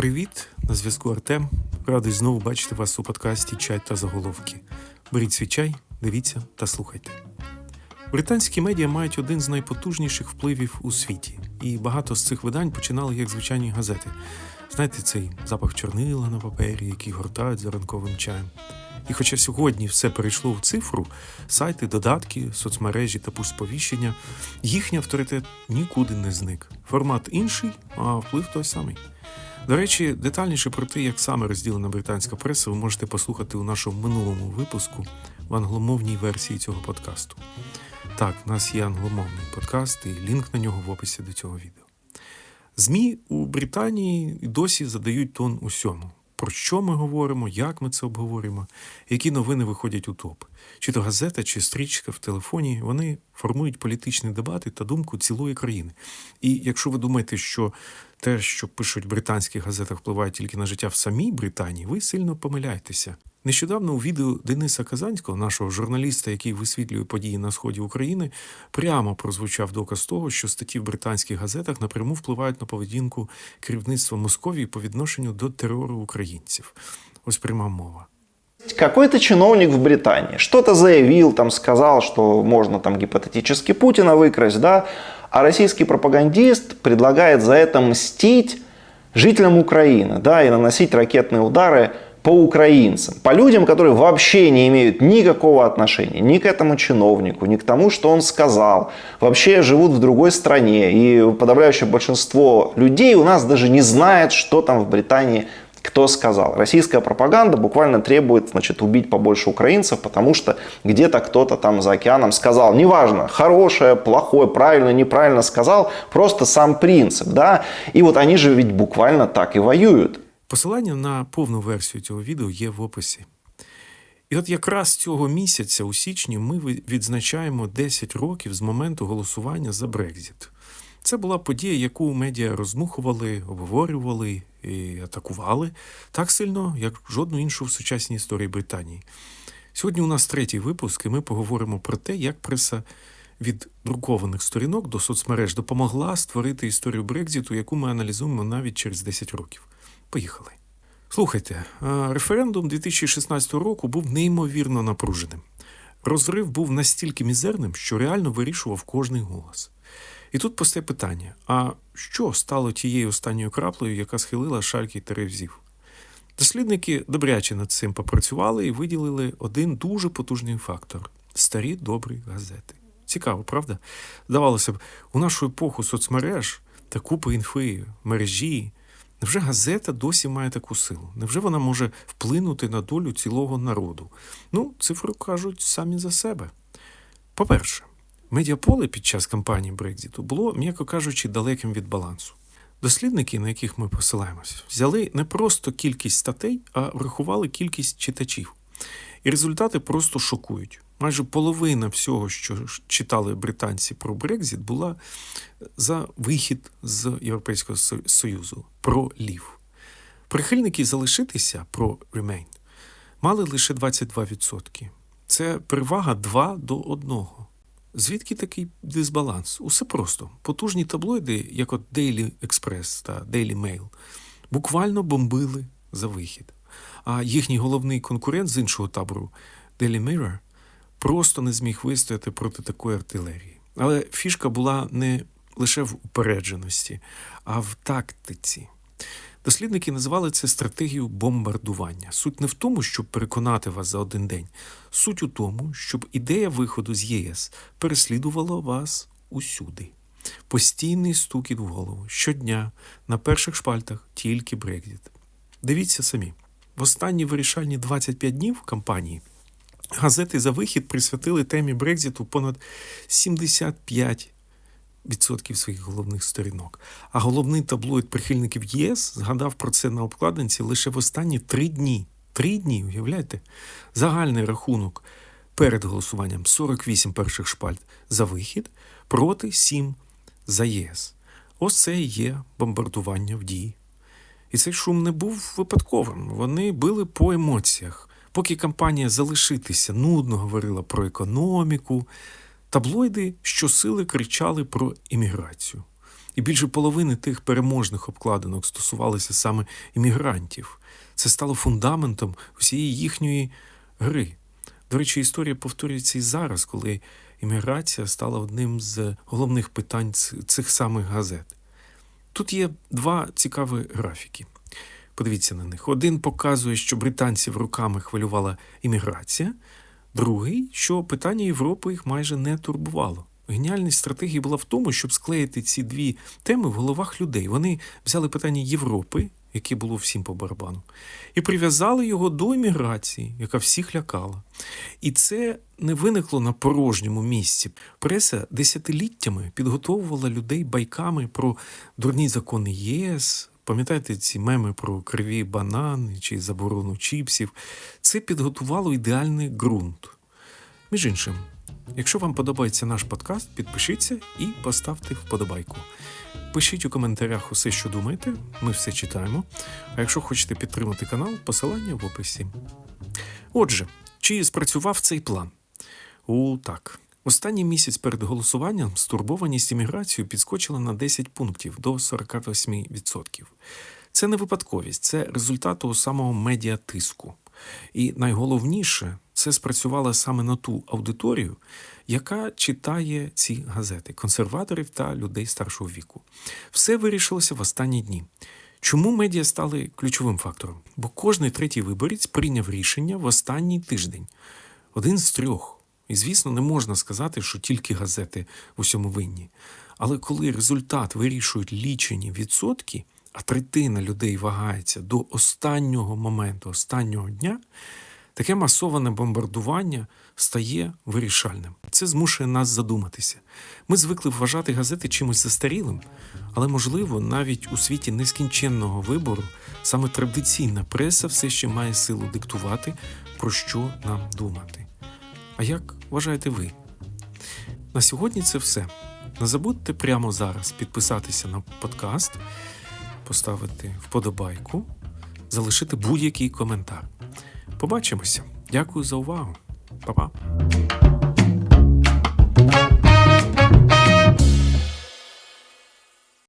Привіт, на зв'язку Артем. Радий знову бачити вас у подкасті Чай та заголовки. Беріть свій чай, дивіться та слухайте. Британські медіа мають один з найпотужніших впливів у світі, і багато з цих видань починали як звичайні газети. Знаєте, цей запах чорнила на папері, який гортають за ранковим чаєм. І хоча сьогодні все перейшло в цифру, сайти, додатки, соцмережі та пуш-сповіщення, їхній авторитет нікуди не зник. Формат інший, а вплив той самий. До речі, детальніше про те, як саме розділена британська преса, ви можете послухати у нашому минулому випуску в англомовній версії цього подкасту. Так, в нас є англомовний подкаст, і лінк на нього в описі до цього відео. ЗМІ у Британії досі задають тон усьому. Про що ми говоримо, як ми це обговорюємо, які новини виходять у топ. Чи то газета, чи стрічка в телефоні, вони формують політичні дебати та думку цілої країни. І якщо ви думаєте, що те, що пишуть в британських газетах, впливає тільки на життя в самій Британії, ви сильно помиляєтеся. Нещодавно у відео Дениса Казанського, нашого журналіста, який висвітлює події на сході України, прямо прозвучав доказ того, що статті в британських газетах напряму впливають на поведінку керівництва Московії по відношенню до терору українців. Ось пряма мова. Какой-то чиновник в Британии что-то заявил, там сказал, что можно там гипотетически Путина выкрасть, да, а российский пропагандист предлагает за это мстить жителям Украины, да, и наносить ракетные удары по украинцам, по людям, которые вообще не имеют никакого отношения ни к этому чиновнику, ни к тому, что он сказал, вообще живут в другой стране, и подавляющее большинство людей у нас даже не знает, что там в Британии кто сказал. Российская пропаганда буквально требует значит, убить побольше украинцев, потому что где-то кто-то там за океаном сказал, неважно, хорошее, плохое, правильно, неправильно сказал, просто сам принцип. Да? И вот они же ведь буквально так и воюют. Посилання на повну версію цього відео є в описі. І от якраз цього місяця, у січні, ми відзначаємо 10 років з моменту голосування за Брекзіт. Це була подія, яку медіа розмухували, обговорювали і атакували так сильно, як жодну іншу в сучасній історії Британії. Сьогодні у нас третій випуск, і ми поговоримо про те, як преса від друкованих сторінок до соцмереж допомогла створити історію Брекзіту, яку ми аналізуємо навіть через 10 років. Поїхали. Слухайте, референдум 2016 року був неймовірно напруженим. Розрив був настільки мізерним, що реально вирішував кожний голос. І тут постає питання: а що стало тією останньою краплею, яка схилила шальки теревзів? Дослідники добряче над цим попрацювали і виділили один дуже потужний фактор старі добрі газети. Цікаво, правда? Здавалося б, у нашу епоху соцмереж та купи інфи, мережі. Невже газета досі має таку силу? Невже вона може вплинути на долю цілого народу? Ну, цифри кажуть самі за себе. По-перше, медіаполе під час кампанії Брекзіту було, м'яко кажучи, далеким від балансу. Дослідники, на яких ми посилаємось, взяли не просто кількість статей, а врахували кількість читачів. І результати просто шокують. Майже половина всього, що читали британці про Брекзіт, була за вихід з Європейського Союзу про лів. Прихильники залишитися про Remain мали лише 22%. Це перевага 2 до 1. Звідки такий дисбаланс? Усе просто. Потужні таблоїди, як от Daily Express та Daily Mail, буквально бомбили за вихід. А їхній головний конкурент з іншого табору Daily Mirror просто не зміг вистояти проти такої артилерії. Але фішка була не лише в упередженості, а в тактиці. Дослідники називали це стратегією бомбардування. Суть не в тому, щоб переконати вас за один день. Суть у тому, щоб ідея виходу з ЄС переслідувала вас усюди. Постійний стукіт в голову щодня на перших шпальтах тільки Брекзіт. Дивіться самі. В останні вирішальні 25 днів кампанії газети за вихід присвятили темі Брекзіту понад 75 відсотків своїх головних сторінок. А головний таблоїд прихильників ЄС згадав про це на обкладинці лише в останні три дні. Три дні, уявляєте? Загальний рахунок перед голосуванням 48 перших шпальт за вихід проти 7 за ЄС. Ось це і є бомбардування в дії. І цей шум не був випадковим. Вони били по емоціях. Поки кампанія залишитися нудно говорила про економіку, таблоїди щосили кричали про імміграцію. І більше половини тих переможних обкладинок стосувалися саме іммігрантів. Це стало фундаментом всієї їхньої гри. До речі, історія повторюється і зараз, коли імміграція стала одним з головних питань цих самих газет. Тут є два цікаві графіки. Подивіться на них. Один показує, що британців роками хвилювала імміграція, другий, що питання Європи їх майже не турбувало. Геніальність стратегії була в тому, щоб склеїти ці дві теми в головах людей. Вони взяли питання Європи, яке було всім по барабану, і прив'язали його до імміграції, яка всіх лякала. І це не виникло на порожньому місці. Преса десятиліттями підготовувала людей байками про дурні закони ЄС. Пам'ятаєте ці меми про криві банани чи заборону чіпсів? Це підготувало ідеальний ґрунт. Між іншим, якщо вам подобається наш подкаст, підпишіться і поставте вподобайку. Пишіть у коментарях усе, що думаєте, ми все читаємо. А якщо хочете підтримати канал, посилання в описі. Отже, чи спрацював цей план? У так. Останній місяць перед голосуванням стурбованість імміграцією підскочила на 10 пунктів до 48%. Це не випадковість, це результат того самого медіатиску. І найголовніше, це спрацювало саме на ту аудиторію, яка читає ці газети консерваторів та людей старшого віку. Все вирішилося в останні дні. Чому медіа стали ключовим фактором? Бо кожний третій виборець прийняв рішення в останній тиждень. Один з трьох. І, звісно, не можна сказати, що тільки газети в усьому винні. Але коли результат вирішують лічені відсотки, а третина людей вагається до останнього моменту, останнього дня, таке масоване бомбардування стає вирішальним. Це змушує нас задуматися. Ми звикли вважати газети чимось застарілим, але, можливо, навіть у світі нескінченного вибору саме традиційна преса все ще має силу диктувати, про що нам думати. А як вважаєте ви? На сьогодні це все. Не забудьте прямо зараз підписатися на подкаст, поставити вподобайку, залишити будь-який коментар. Побачимося. Дякую за увагу. Па-па.